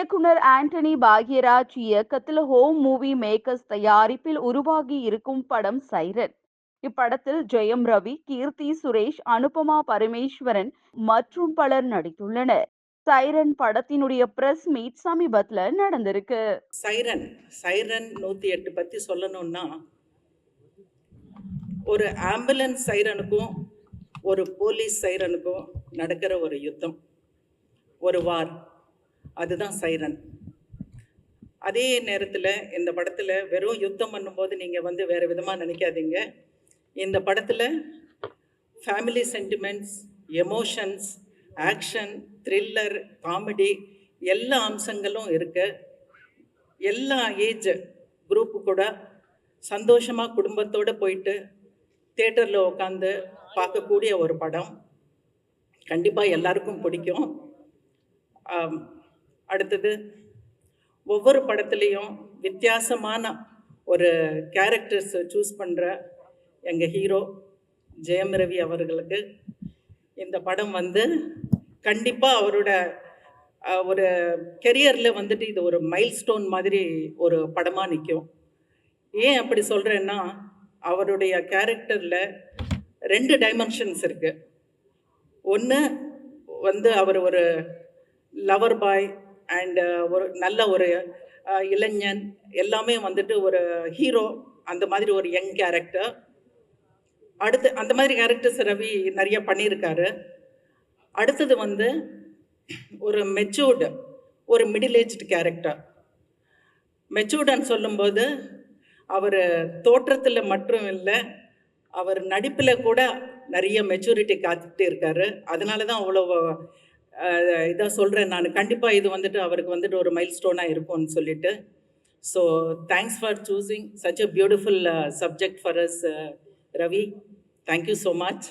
இயக்குனர் ஆண்டனி பாக்யராஜ் இயக்கத்தில் home movie makers தயாரிப்பில் உருவாகி இருக்கும் படம் சைரன். இப்படத்தில் ஜெயம் ரவி கீர்த்தி சுரேஷ் அனுபமா பரமேஸ்வரன் மற்றும் பலர் நடித்துள்ளனர். சைரன் படத்தினுடைய பிரஸ் மீட் சமீபத்தில் நடந்திருக்கு. சைரன் சைரன் நூத்தி எட்டு பத்தி சொல்லணும்னா ஒரு ஆம்புலன்ஸ் சைரனுக்கும் ஒரு போலீஸ் சைரனுக்கும் நடக்கிற ஒரு யுத்தம் ஒரு வார் அதுதான் சைரன். அதே நேரத்தில் இந்த படத்தில் வெறும் யுத்தம் பண்ணும்போது நீங்கள் வந்து வேறு விதமாக நினைக்காதீங்க. இந்த படத்தில் family sentiments emotions action thriller comedy எல்லா அம்சங்களும் இருக்கு எல்லா ஏஜ் குரூப்பு கூட சந்தோஷமாக குடும்பத்தோடு போயிட்டு தேட்டரில் உட்காந்து பார்க்கக்கூடிய ஒரு படம். கண்டிப்பாக எல்லாருக்கும் பிடிக்கும். அடுத்தது ஒவ்வொரு படத்துலேயும் வித்தியாசமான ஒரு கேரக்டர்ஸ் சூஸ் பண்ணுற எங்கள் ஹீரோ ஜெயம் ரவி அவர்களுக்கு இந்த படம் வந்து கண்டிப்பாக அவரோட ஒரு கெரியரில் வந்துட்டு இது ஒரு மைல்ஸ்டோன் மாதிரி ஒரு படமாக நிற்கும் ஏன் அப்படி சொல்கிறேன்னா அவருடைய கேரக்டரில் ரெண்டு டைமென்ஷன்ஸ் இருக்குது ஒன்று வந்து அவர் ஒரு லவர் பாய் அண்டு uh, ஒரு நல்ல ஒரு uh, இளைஞன் எல்லாமே வந்துட்டு ஒரு ஹீரோ அந்த மாதிரி ஒரு யங் கேரக்டர் அடுத்து அந்த மாதிரி கேரக்டர்ஸ் ரவி நிறைய பண்ணியிருக்காரு. அடுத்தது வந்து ஒரு மெச்சூர்டு ஒரு மிடில் ஏஜ்டு கேரக்டர் மெச்சூர்டுன்னு சொல்லும்போது அவர் தோற்றத்தில் மட்டும் இல்லை அவர் நடிப்பில் கூட நிறைய மெச்சூரிட்டி காத்துட்டு இருக்காரு. அதனால தான் அவ்வளோ இதாக சொல்கிறேன் நான். கண்டிப்பாக இது வந்துட்டு அவருக்கு வந்துட்டு ஒரு மைல் ஸ்டோனாக இருக்கும்னு சொல்லிட்டு. So thanks for choosing such a beautiful subject for us Ravi thank you so much